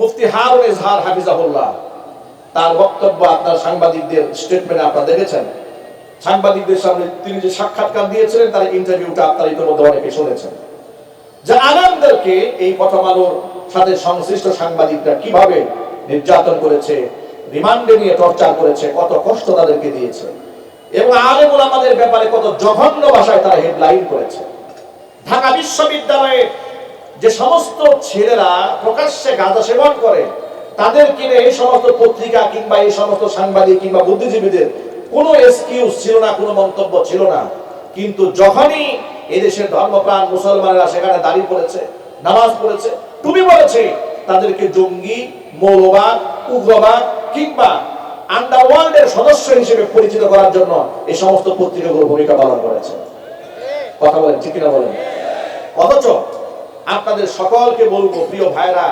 মুফতি হারুন ইজহার হাফিজাহুল্লাহ, তার বক্তব্য আপনার সাংবাদিকদের স্টেটমেন্টে আপনারা দেখেছেন। সাংবাদিকদের সামনে তিনি যে সাক্ষাৎকার দিয়েছিলেন, তার ইন্টারভিউটা আপনারা ইতিমধ্যে অনেকে শুনেছেন। যে এই সাথে সংশ্লিষ্ট সাংবাদিকরা কীভাবে নির্যাতন করেছে, রিমান্ডে নিয়ে টর্চার করেছে, কত কষ্ট তাদেরকে দিয়েছে, এবং আলেমুল আমাদের ব্যাপারে কত জঘন্য ভাষায় তারা হেডলাইন করেছে। ঢাকা বিশ্ববিদ্যালয়ে যে সমস্ত ছেলেরা প্রকাশ্যে গাঁজা সেবন করে, তাদের কিনে এই সমস্ত পত্রিকা কিংবা এই সমস্ত সাংবাদিক কিংবা বুদ্ধিজীবীদের কোনো এক্সকিউজ ছিল না, কোনো মন্তব্য ছিল না। কিন্তু যখনই এদেশের ধর্মপ্রাণ মুসলমানেরা সেখানে দাঁড়িয়ে পড়েছে, নামাজ পড়েছে তুমি বলেছে তাদেরকে জঙ্গি, মৌলবাদ, উগ্রবাদ কিংবা আন্ডারওয়ার্ল্ডের সদস্য হিসেবে পরিচিত করার জন্য এই সমস্ত পত্রিকাগুলো ভূমিকা পালন করেছে। কথা বলেন, ঠিক কিনা বলেন? অথচ আপনাদের সকলকে বলব প্রিয় ভাইরা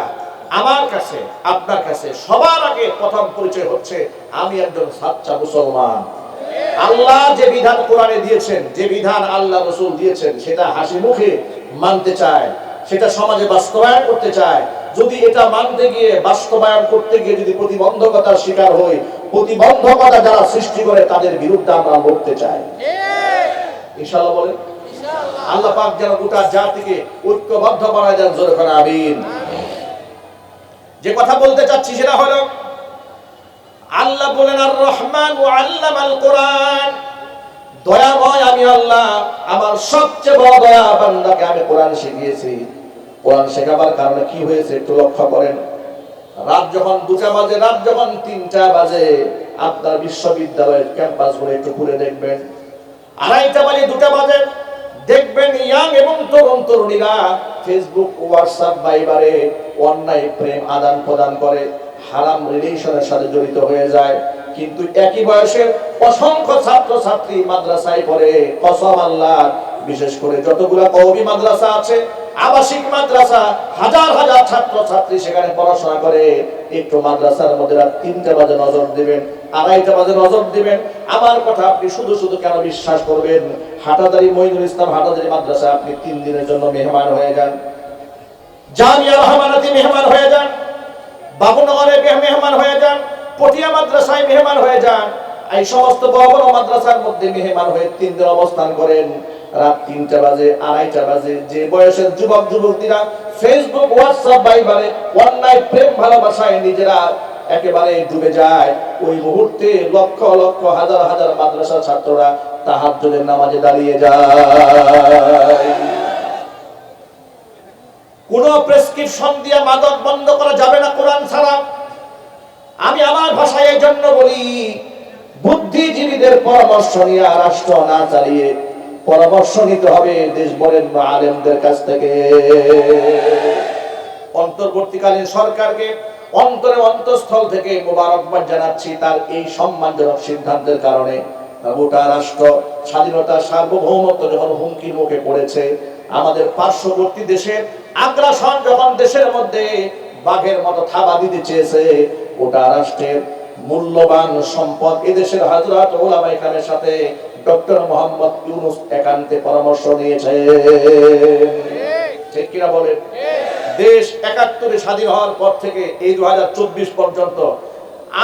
আমার কাছে আপনার কাছে সবার আগে প্রথম পরিচয় হচ্ছে আমি একজন সাচ্চা মুসলমান। আল্লাহ যে বিধান কোরআনে দিয়েছেন যে বিধান আল্লাহ রসুল দিয়েছেন সেটা হাসি মুখে মানতে চায় সেটা সমাজে বাস্তবায়ন করতে চায়। যদি এটা মানতে গিয়ে বাস্তবায়ন করতে গিয়ে যদি প্রতিবন্ধকতার শিকার হই প্রতিবন্ধকতা যারা সৃষ্টি করে তাদের বিরুদ্ধে আমরা লড়তে চাই। ইনশাআল্লাহ বলেন। আল্লাহ পাক যেন গোটা জাতিকে ঐক্যবদ্ধ বানায় দেন জোরে করে আমিন। যে কথা বলতে চাচ্ছি সেটা হলো, আল্লাহ বলেন আর রহমান ও আল্লামাল কোরআন। দয়াময় আমি আল্লাহ, আমার সবচেয়ে বড় দয়া বান্দাকে আমি কোরআন শিখিয়েছি। কোরআন শেখাবার কারণে কি হয়েছে একটু লক্ষ্য করেন। রাত যখন দুটা বাজে, রাত যখন তিনটা বাজে, আপনার বিশ্ববিদ্যালয়ের ক্যাম্পাসগুলো একটু ঘুরে দেখবেন। আড়াইটা বাজে, দুটা বাজে দেখবেন ইয়াং এবং তরুণ তরুণীরা ফেসবুক হোয়াটসঅ্যাপ বাইবারে অন্যায়, প্রেম, আদান প্রদান করে, হারাম রিলেশনের সাথে জড়িত হয়ে যায়। কিন্তু একই বয়সের অসংখ্য ছাত্র ছাত্রী মাদ্রাসায় পড়ে, কসম আল্লাহ বিশেষ করে যতগুলা কওমি মাদ্রাসা আছে, আবাসিক মাদ্রাসা, হাজার হাজার ছাত্র ছাত্রী সেখানে পড়াশোনা করে। একটু মাদ্রাসার মধ্যে তিনটা বাজে নজর দিবেন, আড়াইটা বাজে নজর দিবেন। আমার কথা আপনি শুধু শুধু কেন বিশ্বাস করবেন? হাটাদারি মহিনুল ইসলাম হাটাদারি মাদ্রাসা আপনি তিন দিনের জন্য মেহমান হয়ে যান। জামিয়া রহমানাতি মেহমান হয়ে যান। বাবুনগরে মেহমান হয়ে যান। পটিয়া মাদ্রাসায় মেহমান হয়ে যান। এই সমস্ত বড় মাদ্রাসার মধ্যে মেহমান হয়ে তিন দিন অবস্থান করেন। রাত তিনটা বাজে, আড়াইটা বাজে। যে বয়সের যুবক, যুবতীরা ফেসবুক হোয়াটসঅ্যাপ বাইবারে অন্যায় প্রেম, ভালোবাসায় নিজেরা একেবারে ডুবে যায়। ওই মুহূর্তে লক্ষ লক্ষ, হাজার হাজার মাদ্রাসা ছাত্ররা তাহাজ্জুদের নামাজে দাঁড়িয়ে যায়। কোন প্রেসক্রিপশন দিয়ে মাদক বন্ধ করা যাবে না কোরআন ছাড়া। আমি আমার ভাষায় এই জন্য বলি, বুদ্ধিজীবীদের পরামর্শ নিয়ে রাষ্ট্র না চালিয়ে পরামর্শ নিতে হবে দেশ বলেন আলেমদের কাছ থেকে। অন্তর্বর্তীকালীন সরকারকে অন্তরে অন্তঃস্থল থেকে মোবারকবাদ জানাচ্ছি, তার এই সম্মানজনক সিদ্ধান্তের কারণে। গোটা রাষ্ট্র স্বাধীনতা সার্বভৌমত্ব যখন হুমকির মুখে পড়েছে, আমাদের পার্শ্ববর্তী দেশের আগ্রাসন যখন দেশের মধ্যে বাঘের মতো থাবা দিতে চেয়েছে, গোটা রাষ্ট্রের মূল্যবান সম্পদ এদেশের হাজরাত ওলামা এখানের সাথে ডক্টর মোহাম্মদ ইউনুস একান্তে পরামর্শ নিয়েছে ঠিক কিনা বলেন? দেশ একাত্তরে স্বাধীন হওয়ার পর থেকে এই দু পর্যন্ত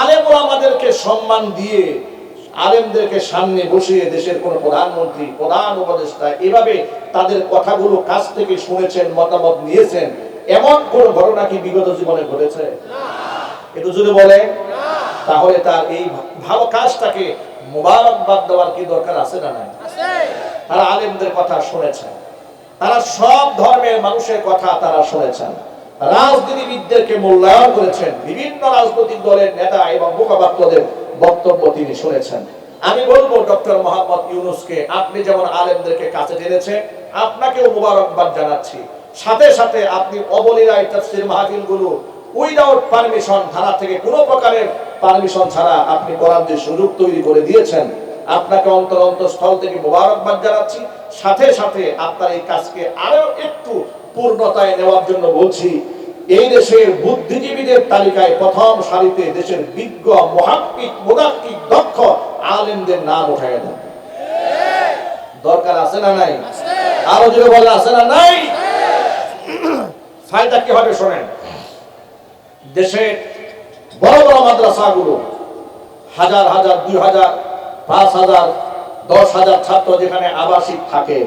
আলেম আমাদেরকে সম্মান দিয়ে আলেমদেরকে সামনে বসিয়ে দেশের কোন প্রধানমন্ত্রী প্রধান উপদেষ্টা এভাবে তাদের কথাগুলো কাছ থেকে শুনেছেন মতামত নিয়েছেন। এমন কোন ঘটনা কি বিগত জীবনে ঘটেছে? একটু যদি বলেন। তাহলে তার এই ভালো কাজটাকে মোবারকবাদ দেওয়ার কি দরকার আছে না নাই? তারা আলেমদের কথা শুনেছেন। তারা সব ধর্মের মানুষের কথা তারা শুনেছেন। রাজনীতিবিদদেরকে মূল্যায়ন করেছেন। বিভিন্ন রাজনৈতিক দলের নেতা এবং মুখপাত্রদের বক্তব্য তিনি শুনেছেন। আমি বলব ডক্টর মোহাম্মদ ইউনুসকে আপনি যেমন আলেমদেরকে কাছে টেনেছেন আপনাকেও মুবারকবাদ জানাচ্ছি। সাথে সাথে আপনি অবলীলায় তাফসির মাহফিলগুলো উইদাউট পারমিশন থানা থেকে কোনো প্রকারের পারমিশন ছাড়া আপনি করার যে সুযোগ তৈরি করে দিয়েছেন, আপনাকে অন্তর অন্তঃস্থল থেকে মোবারকবাদ জানাচ্ছি। সাথে সাথে আপনার এই কাজকে আরও একটু পূর্ণতায় নেওয়ার জন্য বলছি, এই দেশের বুদ্ধিজীবীদের তালিকায় প্রথম সারিতে দেশের বিজ্ঞ, মহাক্কিক মুদাক্কিক দক্ষ আলেমদের নাম উঠাই দেন দরকার আছে না নাই? আরও যদি বলে আছে না নাই? ফায়দা কি হবে শোনেন? দেশের বড় বড় মাদ্রাসাগুলো, হাজার হাজার, দুই হাজার, পাঁচ হাজার, দশ হাজার ছাত্র যেখানে আবাসিক থাকে,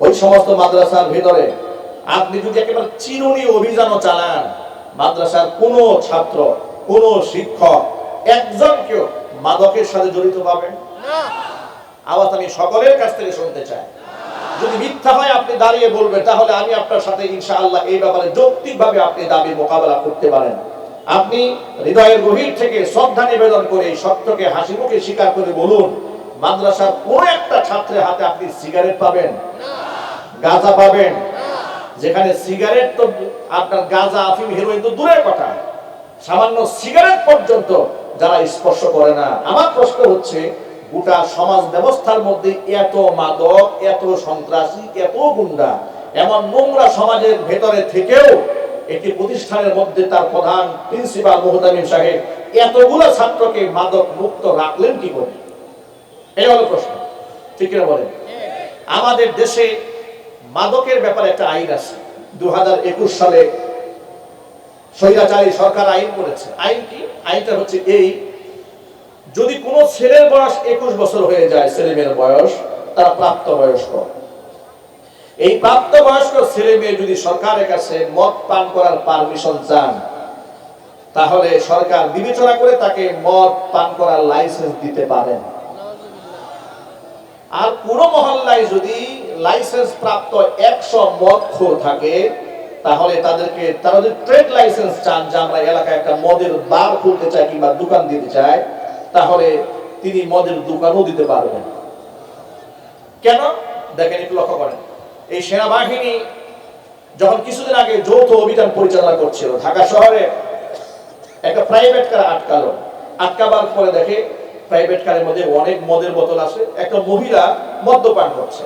ওই সমস্ত মাদ্রাসার ভিতরে আপনি যদি একেবারে চিরুনি অভিযানও চালান, মাদ্রাসার কোনো ছাত্র, কোনো শিক্ষক একজনকেও মাদকের সাথে জড়িত পাবেন। আওয়াজ আমি সকলের কাছ থেকে শুনতে চাই। যদি মিথ্যা হয় আপনি দাঁড়িয়ে বলবেন, তাহলে আমি আপনার সাথে ইনশাআল্লাহ এই ব্যাপারে যৌক্তিকভাবে আপনি দাবি মোকাবেলা করতে পারেন। আপনি হৃদয়ের গভীর থেকে শ্রদ্ধা নিবেদন করে এই সত্যকে হাসি মুখে স্বীকার করে বলুন, মাদ্রাসার কোন একটা ছাত্রের হাতে আপনি সিগারেট পাবেন? গাঁজা পাবেন? যেখানে সিগারেট তো আপনার গাঁজা, আফিম, হেরোইন তো দূরের কথা। সামান্য সিগারেট পর্যন্ত যারা স্পর্শ করে না। আমার প্রশ্ন হচ্ছে, গোটা সমাজ ব্যবস্থার মধ্যে এত মাদক, এত সন্ত্রাসী, এত গুন্ডা, এমন নোংরা সমাজের ভেতরে থেকেও একটি প্রতিষ্ঠানের মধ্যে তার প্রধান প্রিন্সিপাল মোহতামিম সাহেব এতগুলো ছাত্রকে মাদক মুক্ত রাখলেন কি করে? এই হলো প্রশ্ন। ঠিক কিনা বলেন? আমাদের দেশে মাদকের ব্যাপারে একটা আইন আছে। দু একুশ সালে স্বৈরাচারী সরকার আইন করেছে। আইন কি? আইনটা হচ্ছে এই, যদি কোনো ছেলের বয়স একুশ বছর হয়ে যায়, ছেলে মেয়ের বয়স, তারা প্রাপ্ত বয়স্ক এই প্রাপ্ত বয়স্ক ছেলে মেয়ে যদি সরকারের কাছে মদ পান করার পারমিশন চান, তাহলে সরকার বিবেচনা করে তাকে মদ পান করার লাইসেন্স দিতে পারেন। আর পুরো মহল্লায় যদি লাইসেন্স প্রাপ্ত একশো মদ খোর থাকে, তাহলে তাদেরকে, তারা যদি ট্রেড লাইসেন্স চান, যে আমরা এলাকায় একটা মদের বার খুলতে চাই কিংবা দোকান দিতে চাই, তাহলে তিনি মদের দোকানও দিতে পারবেন। কেন? দেখেন, একটু লক্ষ্য করেন। এই সেনাবাহিনী যখন কিছুদিন আগে যৌথ অভিযান পরিচালনা করছিল, ঢাকা শহরে একটা প্রাইভেট কার আটকালো। আটকাবার পরে দেখে প্রাইভেট কারের মধ্যে অনেক মদের বোতল আছে। একটা মহিলা মদ্যপান করছে।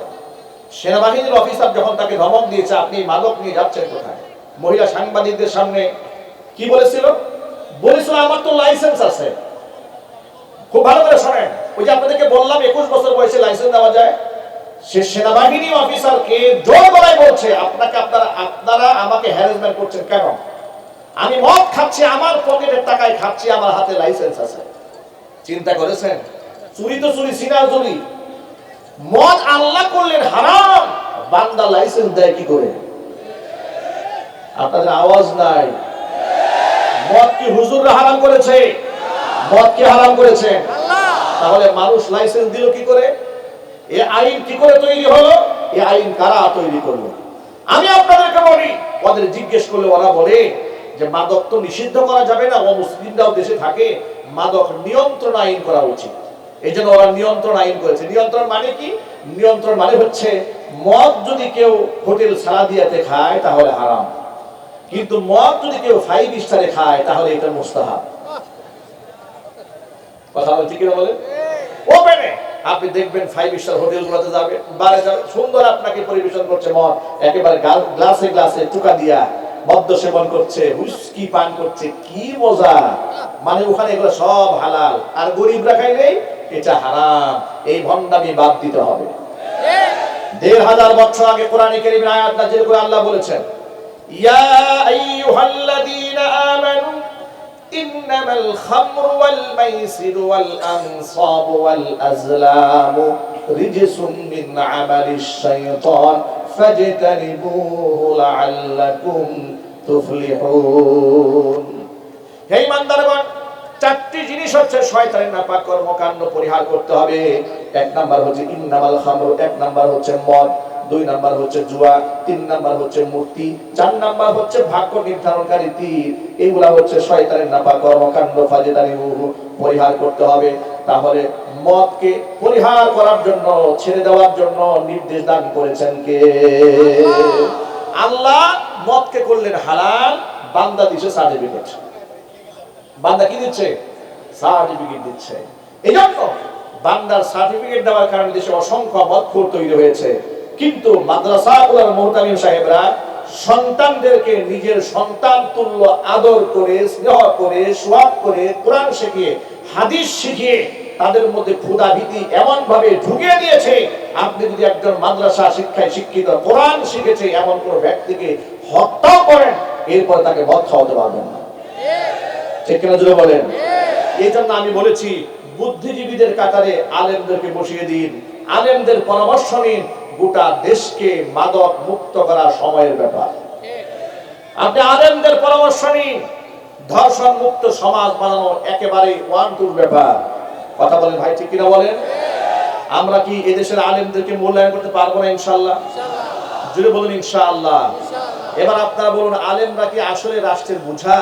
সেনাবাহিনীর অফিসার যখন তাকে ধমক দিয়েছে, আপনি মাদক নিয়ে যাচ্ছেন কোথায়? মহিলা সাংবাদিকদের সামনে কি বলেছিল? বলেছিল, আমার তো লাইসেন্স আছে। খুব ভালো করে শোনেন। ওই যে আপনাদেরকে বললাম, একুশ বছর বয়সে লাইসেন্স দেওয়া যায়। সে সেনাবাহিনী অফিসারকে জোর গলায় বলছে আপনাকে আপনারা আপনারা আমাকে হ্যারাসমেন্ট করছেন কেন? আমি মদ খাচ্ছি আমার পকেটের টাকায় খাচ্ছি আমার হাতে লাইসেন্স আছে। চিন্তা করেছেন? চুরি তো চুরি সিনা চুরি। মদ আল্লাহ করলেন হারাম বান্দা লাইসেন্স দেয় কি করে? আপনাদের আওয়াজ নাই। মদ কি হুজুররা হারাম করেছে? মদ কি হারাম করেছে? তাহলে মানুষ লাইসেন্স দিল কি করে? এ আইন কি করে তৈরি হলো? এ আইন কারা তৈরি করল? আমি আপনাদেরকে বলি ওদের জিজ্ঞেস করলে ওরা বলে যে মাদক তো নিষিদ্ধ করা যাবে না অমুসলিমরাও দেশে থাকে মাদক নিয়ন্ত্রণ আইন করা উচিত। এই জন্য ওরা নিয়ন্ত্রণ আইন করেছে। নিয়ন্ত্রণ মানে কি? নিয়ন্ত্রণ মানে হচ্ছে মদ যদি কেউ হোটেল সালাদিয়াতে খায় তাহলে হারাম। কিন্তু মদ যদি কেউ ফাইভ স্টারে খায় তাহলে এটা মুস্তাহাব। কথা বলছি কিনা বলে ওপেনে আপনি দেখবেন ফাইভ স্টার হোটেলগুলোতে যাবে বারে যাবে সুন্দর আপনাকে পরিবেশন করছে মদ, একেবারে গ্লাসে গ্লাসে টুকা দিয়া মদ্য সেবন করছে হুইস্কি পান করছে, কি মজা। মানে ওখানে এগুলো সব হালাল। আর গরিবরা খাইলেই এটা হারাম। এই ভণ্ডামি বাদ দিতে হবে। দেড় হাজার বছর আগে কোরআনে কারীমের আয়াত নাযিল করে আল্লাহ বলেছেন, ইয়া আইয়ুহাল্লাযীনা আমানু মাইসিরু ওয়াল আনসাবু ওয়াল আজলামু রিজসুম মিন আমালিশ শাইতান ফাজতানিবুহু লাআল্লাকুম তুফলিহুন। হে ইমানদারগণ, চারটি জিনিস হচ্ছে শয়তানের নাপাক কর্মকাণ্ড পরিহার করতে হবে। এক নাম্বার হচ্ছে ইন্নামাল খামর, এক নাম্বার হচ্ছে মদ। দুই নাম্বার হচ্ছে জুয়া, তিন নাম্বার হচ্ছে মূর্তি, চার নাম্বার হচ্ছে ভাগ্য নির্ধারণকারী তীর। এগুলা হচ্ছে শয়তানের নাপাক কর্মকাণ্ড ফাজেদানি পরিহার করতে হবে। তাহলে মদকে পরিহার করার জন্য, ছেড়ে দেওয়ার জন্য নির্দেশ দান করেছেন কে? আল্লাহ মদকে করলেন হালাল, বান্দা দিছে সার্টিফিকেট। বান্দা কি দিচ্ছে? সার্টিফিকেট দিচ্ছে। এই জন্য বান্দার সার্টিফিকেট দেওয়ার কারণে দেশে অসংখ্য মতখোর তৈরি হয়েছে। কিন্তু মাদ্রাসাগুলোর মোহতামিম সাহেবরা সন্তানদেরকে নিজের সন্তান তুল্য আদর করে, স্নেহ করে, সোয়াব করে কোরআন শিখিয়ে, হাদিস শিখিয়ে তাদের মধ্যে ক্ষুদা ভীতি এমন ভাবে ঢুকিয়ে দিয়েছে। আপনি যদি একজন মাদ্রাসা শিক্ষায় শিক্ষিত, কোরআন শিখেছে এমন কোন ব্যক্তিকে হত্যা করেন, এরপর তাকে মদ খাওয়াতে পারবেন না। ঠিক কিনা জুড়ে বলেন? এই জন্য আমি বলেছি, বুদ্ধিজীবীদের কাতারে আলেমদেরকে বসিয়ে দিন, আলেমদের পরামর্শ নিন গোটা দেশকে মাদক মুক্ত করা সময়ের ব্যাপার। আপনি আলেমদের পরামর্শ নিন। ধর্ষণ মুক্ত সমাজ বানানো একেবারে ওয়ান টুর ব্যাপার। কথা বলেন ভাই, ঠিক কিনা বলেন? আমরা কি এদেশের আলেমদেরকে মূল্যায়ন করতে পারব না ইনশাল্লাহ জুড়ে বলুন ইনশাআল্লাহ। এবার আপনারা বলুন, আলেমরা কি আসলে রাষ্ট্রের বুঝা?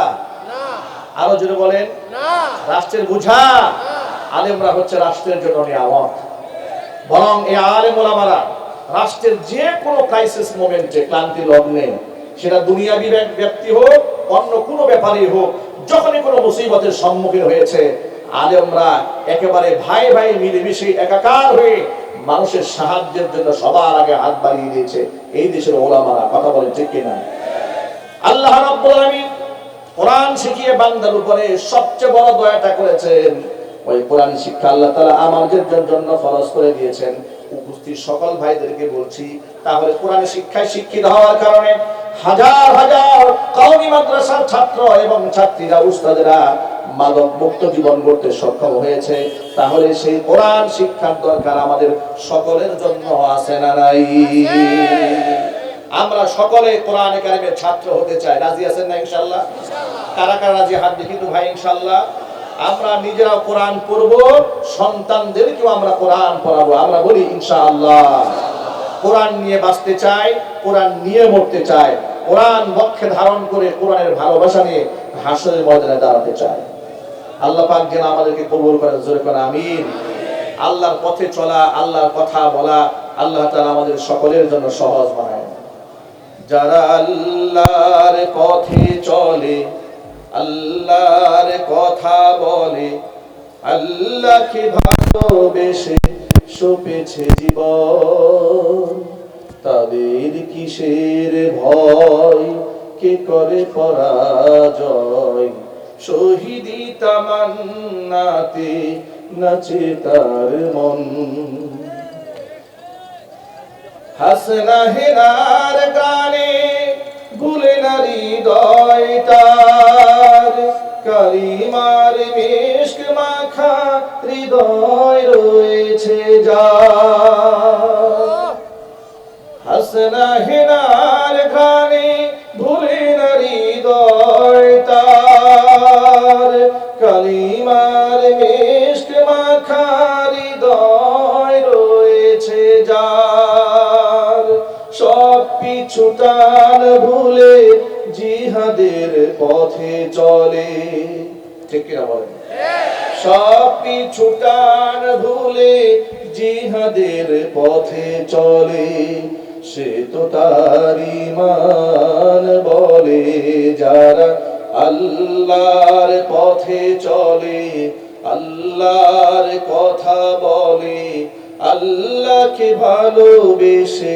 আরও জুড়ে বলেন। রাষ্ট্রের বুঝা? আলেমরা হচ্ছে রাষ্ট্রের জন্য নিয়ামত বরং এই আলেম ওলামারা রাষ্ট্রের যে কোনো ক্রাইসিস মোমেন্টে ক্লান্তি, লগ্নে, সেটা দুনিয়াবি ব্যক- ব্যক্তি হোক, অন্য কোনো ব্যাপারেই হোক, যখনই কোনো মুসিবতের সম্মুখীন হয়েছে, আলেমরা একেবারে ভাই ভাই মিলেমিশে একাকার হয়ে মানুষের সাহায্যের জন্য সবার আগে হাত বাড়িয়ে দিয়েছে। এই দেশের ওলামারা, কথা বলে ঠিক কিনা? আল্লাহ রাব্বুল আলামিন কোরআন শিখিয়ে বান্দার উপরে সবচেয়ে বড় দয়াটা করেছেন। ওই কোরআন শিক্ষা আল্লাহ তাআলা আমাদের জন্য ফরজ করে দিয়েছেন। উপস্থিত সকল ভাইদেরকে বলছি, তাহলে কোরআন শিক্ষায় শিক্ষিত হওয়ার কারণে হাজার হাজার কওমি মাদ্রাসার ছাত্র এবং ছাত্রীরা, উস্তাদেরা মাদক মুক্ত জীবন গড়তে সক্ষম হয়েছে। তাহলে সেই কোরআন শিক্ষার দরকার আমাদের সকলের জন্য আছে না নাই? আমরা সকলে কোরআন কারিমের ছাত্র হতে চাই। রাজি আছেন না ইনশাল্লাহ কারা কারা রাজি? হাত দেখি তো ভাই ইনশাল্লাহ আমরা নিজেরা কোরআন পড়ব, সন্তানদেরকেও আমরা কোরআন পড়াবো। আমরা বলি, ইনশাআল্লাহ। কোরআন নিয়ে বাঁচতে চাই, কোরআন নিয়ে মরতে চাই। কোরআন বক্ষে ধারণ করে কোরআনের ভালোবাসা নিয়ে হাসরের ময়দানে দাঁড়াতে চাই। আল্লাহ পাক যেন আমাদেরকে কবুল করেন, জোরে করে আমিন। আল্লাহর পথে চলা, আল্লাহর কথা বলা, আল্লাহ তাআলা আমাদের সকলের জন্য সহজ বানায়। যারা আল্লাহর পথে চলে আল্লাহর কথা বলে, আল্লাহকে ভালোবেসে সপেছে জীবন। তাদের কিসের ভয়, কে করে পরাজয়? শহীদি তামান্নাতে নাচে তার মন। হাসনা হেনার গানে ভুলে নারী দয়টার কালিমার মিষ্ক মাখা হৃদয় রয়েছে যা। হাসনা হেনার গানে ভুলে নারী দয়টার কালিমার মিষ্ক মাখা হৃদয় রয়েছে যার পিছুটান ভুলে জিহাদের পথে চলে। ঠিক কিনা বলেন? সব পিছুটান ভুলে জিহাদের পথে চলে। সে তো তার ইমান বলে যারা আল্লাহর পথে চলে, আল্লাহর কথা বলে, আল্লাহকে ভালোবেসে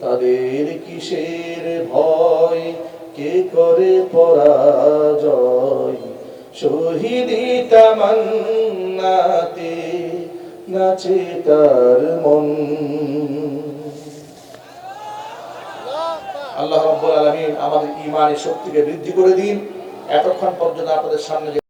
তাদের কিসের ভয়? কে করে পরাজয়? শহীদি তামান্নাতে নাচে তার মন। আল্লাহ রব্বুল আলামিন আমাদের ইমানের শক্তিকে বৃদ্ধি করে দিন। এতক্ষণ পর্যন্ত আপনাদের সামনে